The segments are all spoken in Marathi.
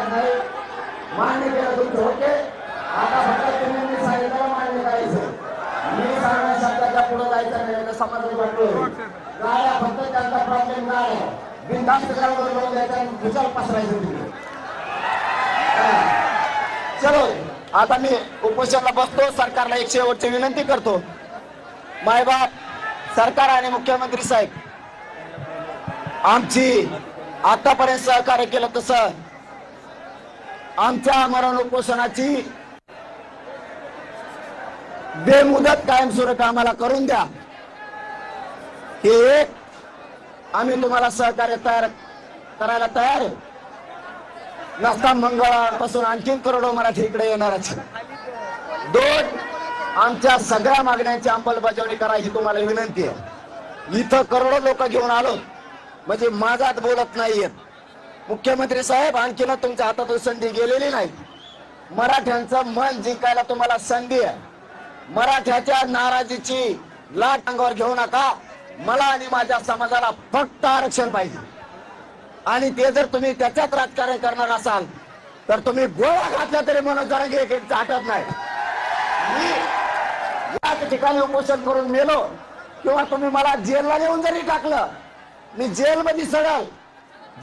करायचं नाही. मान्य केलं तुमचं ओके? आता फक्त तुम्ही मी सांगितलं मान्य करायचं. मी सांगण्या शब्दाच्या पुढे जायचं नाही समाज वाटतो. गाड्या फक्त त्यांचा प्रॉब्लेम काय आहे? बिनधास्त ग्राउंडवर लावून द्यायचा आणि खुशाल पसरायचं तिथे. चलो आता मी उपोषणाला बसतो सरकारला एक शेवटची विनंती करतो. मायबाप सरकार आणि मुख्यमंत्री साहेब आमची आतापर्यंत सहकार्य केलं तसं आमच्या मरण उपोषणाची बेमुदत कायमस्वरूपी आम्हाला करून द्या. हे एक आम्ही तुम्हाला सहकार्य तयार करायला तयार आहे. नसता मंगळवारपासून आणखीन करोडो मराठी इकडे येणारच. दोन आमच्या सगळ्या मागण्यांची अंमलबजावणी करायची तुम्हाला विनंती आहे. इथं करोडो लोक घेऊन आलो. म्हणजे माझात बोलत नाहीयेत. मुख्यमंत्री साहेब आणखीन तुमच्या हातातून संधी गेलेली नाही. मराठ्यांचं मन जिंकायला तुम्हाला संधी आहे. मराठ्याच्या नाराजीची लाट अंगावर घेऊ नका. मला आणि माझ्या समाजाला फक्त आरक्षण पाहिजे. आणि ते जर तुम्ही त्याच्यात राजकारण करणार असाल तर तुम्ही गोळा घातला तरी म्हणून जरांगे एक एक नाही. मी याच ठिकाणी उपोषण करून मेलो किंवा तुम्ही मला जेलला नेऊन जरी टाकलं मी जेलमध्ये सडल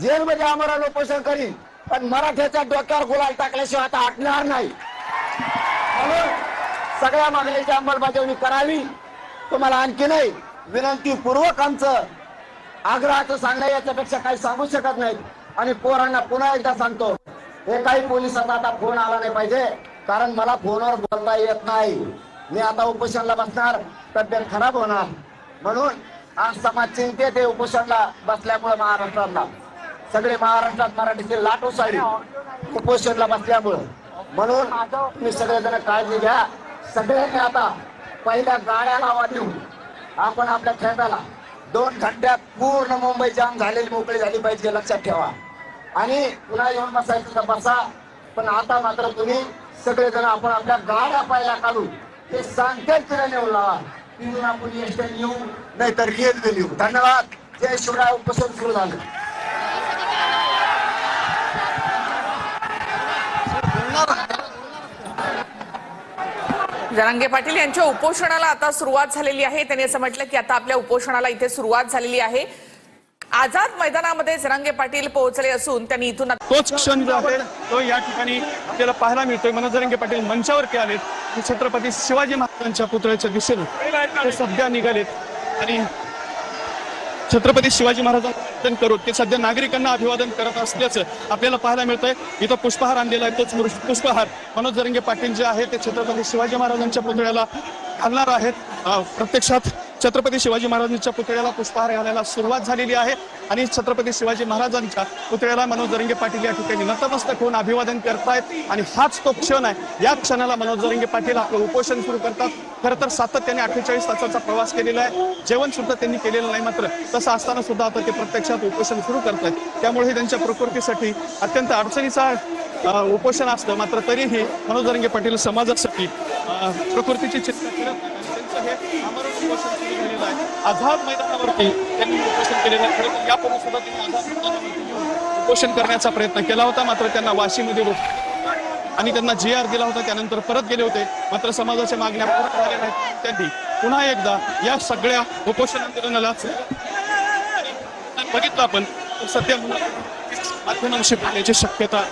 जेलमध्ये आम्हाला उपोषण करीन पण मराठ्याच्या डोक्यावर गुलाल टाकल्याशिवाय आता हटणार नाही. म्हणून सगळ्या मागण्याची अंमलबजावणी करावी. तुम्हाला आणखी नाही विनंतीपूर्वक आमचं आग्रहाचं सांगणं याच्यापेक्षा काही सांगू शकत नाही आणि पोरांना पुन्हा एकदा सांगतो हे काही पोलिसांना आता फोन आला नाही पाहिजे कारण मला फोनवर बोलता येत नाही. मी आता उपोषणला बसणार तब्येत खराब होणार. म्हणून आज समाज चिंतेत उपोषणला बसल्यामुळे महाराष्ट्राला. सगळे महाराष्ट्रात मराठीचे लाटो साडी कुपोषणला बसल्यामुळं. म्हणून तुम्ही सगळेजण काळजी घ्या. सगळ्यांनी आता पहिल्या गाड्या लावा देऊ आपण आपल्या खेळाला दोन घंट्यात पूर्ण मुंबई जाम झालेली मोकळी झाली पाहिजे लक्षात ठेवा. आणि पुन्हा येऊन बसायचं तर बसा. पण आता मात्र तुम्ही सगळेजण आपण आपल्या गाड्या पायला काढू. ते सांगते तिला नेऊ लावा. तिथून आपण एसट्याने येऊ. नाहीतर रेल्वे लिहू धन्यवाद. जय शिवराय. उपसन सुरू झालं. जरांगे पाटील यांच्या उपोषणाला आता सुरुवात झालेली आहे. त्यांनी असं म्हटलं की आता आपल्या उपोषणाला इथे सुरुवात झालेली आहे. आझाद मैदानामध्ये जरांगे पाटील पोहोचले असून त्यांनी इथून तोच क्षण जो आहे तो या ठिकाणी आपल्याला पाहायला मिळतोय. मनोज जरांगे पाटील मंचावरती आलेत. छत्रपती शिवाजी महाराजांच्या पुतळ्याच्या दिशेने ते सध्या निघालेत. आणि छत्रपती शिवाजी महाराजांचं करून ते सध्या नागरिकांना अभिवादन करत असल्याचं आपल्याला पाहायला मिळतंय. इथं पुष्पहार आणलेला आहे तोच पुष्पहार. मनोज जरंगे पाटील जे आहे ते छत्रपती शिवाजी महाराजांच्या पुतळ्याला घालणार आहेत. प्रत्यक्षात छत्रपती शिवाजी महाराजांच्या पुतळ्याला पुष्पहार घालायला सुरुवात झालेली आहे. आणि छत्रपती शिवाजी महाराजांच्या पुतळ्याला मनोज दरंगे पाटील या ठिकाणी नतमस्तक होऊन अभिवादन करतायत. आणि हाच तो क्षण आहे. या क्षणाला मनोज दरंगे पाटील आपलं उपोषण सुरू करतात. खरं तर सातत्याने अठ्ठेचाळीस तासाचा प्रवास केलेला आहे. जेवण सुद्धा त्यांनी केलेलं नाही मात्र तसं असताना सुद्धा आता ते प्रत्यक्षात उपोषण सुरू करतायत. त्यामुळे हे त्यांच्या प्रकृतीसाठी अत्यंत अडचणीचा उपोषण असतं. मात्र तरीही मनोज दरंगे पाटील समाजासाठी प्रकृतीची चिंता करत आझाद मैदानावरती त्यांनी उपोषण केलेलं आहे. खरं तर यापूर्वी सुद्धा त्यांनी आझाद मैदानावरती येऊन उपोषण करण्याचा प्रयत्न केला होता मात्र त्यांना वाशीमध्ये रोख आणि त्यांना जी आर दिला होता त्यानंतर परत गेले होते. मात्र समाजाच्या मागण्या पूर्ण झाल्या नाहीत. त्यांनी पुन्हा एकदा या सगळ्या उपोषण आंदोलनाला बघितलं आपण सध्या माध्यमांशी बोलण्याची शक्यता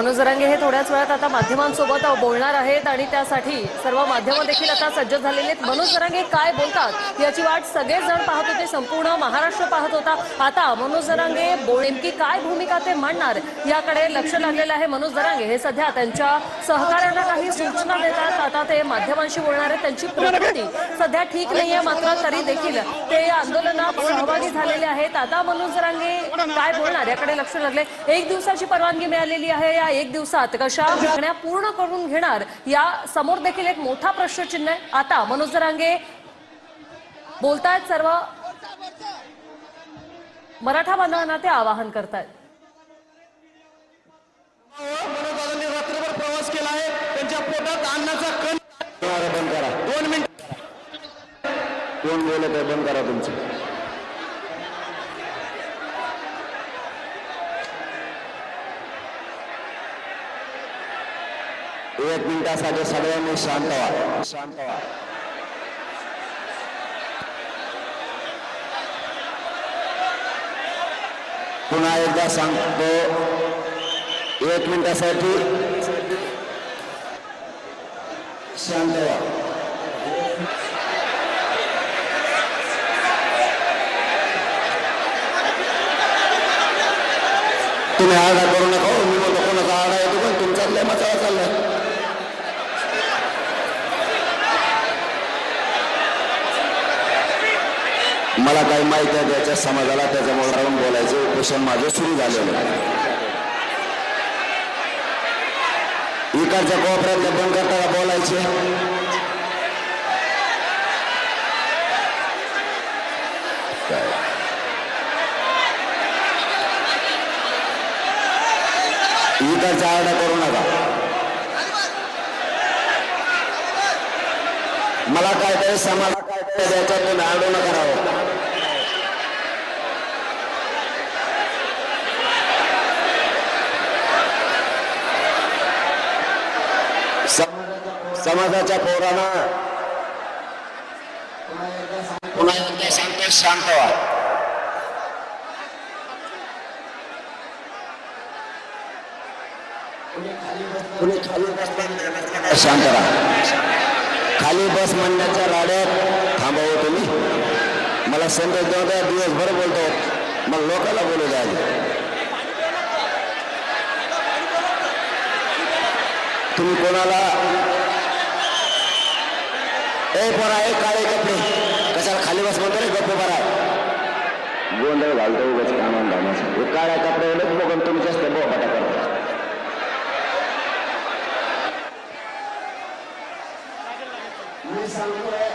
मनोज रंगे हे थोड्याच वेळात आता माध्यमांसोबत बोलणार आहेत आणि त्यासाठी सर्व माध्यमं देखील आता सज्ज झालेले आहेत. मनोज रंगे काय बोलतात याची वाट सगळेच जण पाहत होते संपूर्ण महाराष्ट्र पाहत होता. आता मनोज जरांगे बोल नेमकी काय भूमिका ते मांडणार याकडे लक्ष लागलेलं आहे मनोज दरांगे हे सध्या त्यांच्या सहकाऱ्यांना काही सूचना देतात. आता ते माध्यमांशी बोलणार आहेत त्यांची प्रकृती सध्या ठीक नाहीये मात्र तरी देखील ते या आंदोलनात सहभागी झालेले आहेत. आता मनोज जरांगे काय बोलणार याकडे लक्ष लागले. एक दिवसाची परवानगी मिळालेली आहे. या एक दिवसात कशा मागण्या पूर्ण करून घेणार? या समोर देखील एक मोठा प्रश्नचिन्ह आहे. आता मनोज जरांगे बोलतायत सर्व. मराठा बांधवांना ते आवाहन करतायत. रात्रभर प्रवास केला आहे. त्यांच्या पोटात अन्नाचा कण बंद करा दोन मिनिट. कोण बोलत आहे? बंद करा तुमचं. एक मिनिटासाठी सगळ्यांनी शांत व्हा शांत व्हा पुन्हा एकदा सांगतो एक मिनिटासाठी शांत व्हा तुम्ही आरडा करू नका हो. मी म्हणतो कोणाचा आरडा येतो पण तुमचा लय मसाला चाललाय मला काही माहिती आहे त्याच्या समाजाला त्याच्यामुळे राहून बोलायचं उपोषण माझं सुरू झालेलं इकडच्या कोपऱ्यातल्या बंद करताना बोलायचे. इकडचा आरडा करू नका. मला काय तरी समाज काय तरी द्यायचं तुम्ही आरडू नका राहू सम- समाजाच्या पोरांना. पुन्हा एकदा सांगतो शांत व्हा. कुणी खाली बसताना शांत राहा. खाली बस म्हणण्याच्या राड्यात थांबावं तुम्ही. मला संदेश देऊ द्या दिवसभर बोलतो. मग लोकांना बोलू द्या तुम्ही कोणाला ए पोरा ए काळे कपडे. कशाला खाली बस म्हणतो रे गप्प बरा. गोंधळ घालतो उगाच कामान धामाचं. हे काळ्या कपड्यावरच बघून तुम्ही जास्त बोबाटा करता. मी सांगतोय